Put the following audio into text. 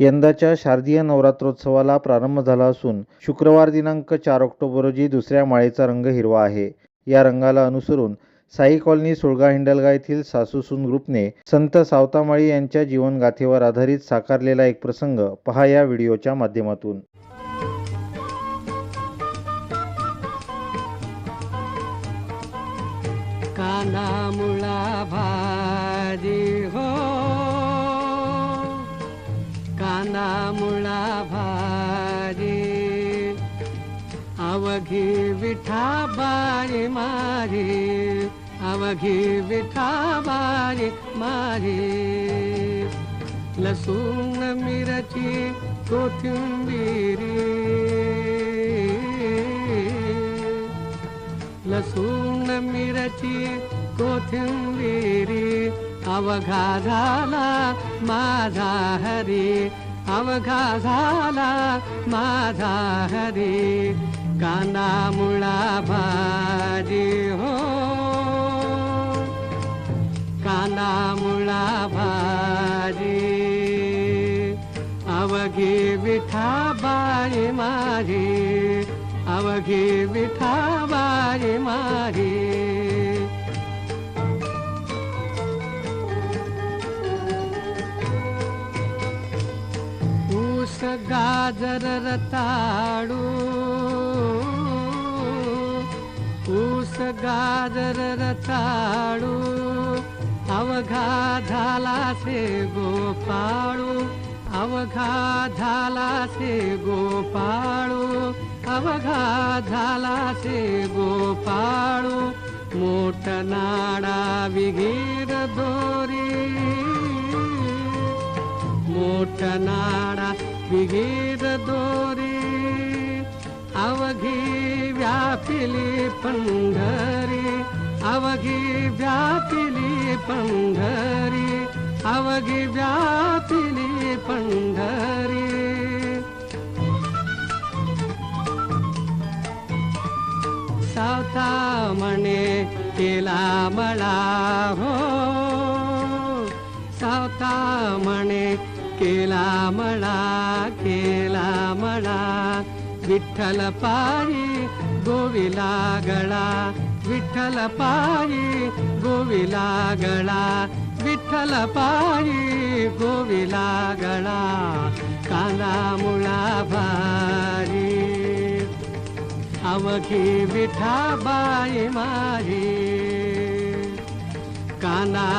यंदाच्या शारदीय नवरात्रोत्सवाला प्रारंभ झाला असून शुक्रवार दिनांक चार ऑक्टोबर रोजी दुसऱ्या माळेचा रंग हिरवा आहे. या रंगाला अनुसरून साई कॉलनी सुळगा हिंडलगा येथील सासूसून ग्रुपने संत सावतामाळी यांच्या जीवनगाथेवर आधारित साकारलेला एक प्रसंग पहा या व्हिडिओच्या माध्यमातून. काना मुळा भादी काना मुळा भारी अवघी विठा बारी मारी अवघी विठा बारी मारी. लसूण मिरची कोथिंबीरी लसूण मिरची कोथिंबीरी. अवघा झाला माझा हरी अवघा झाला माझा हरी काना मुळा भाजी हो. काना मुळा भाजी अवघी विठाबाई माझी अवघी विठाबाई माझी. गाजर रताळू. ऊस गाजर रताळू. अवघा झाला से गोपाळू. अवघा झाला से गोपाळू. अवघा झाला से गोपाळू. मोठ नाडा विगीर दोरी. विगीर दोरी अवघी व्यापिली पंढरी अवघी व्यापिली पंढरी अवघी व्यापिली पंढरी. सावता म्हणे केला मळा हो. सावता म्हणे केला म्हणा केला म्हणा विठ्ठल पायी गोविला गळा. विठ्ठल पायी गोविला गळा. विठ्ठल पायी गोविला गळा. काना मुळा भारी. अवघी विठाबाई मारी. काना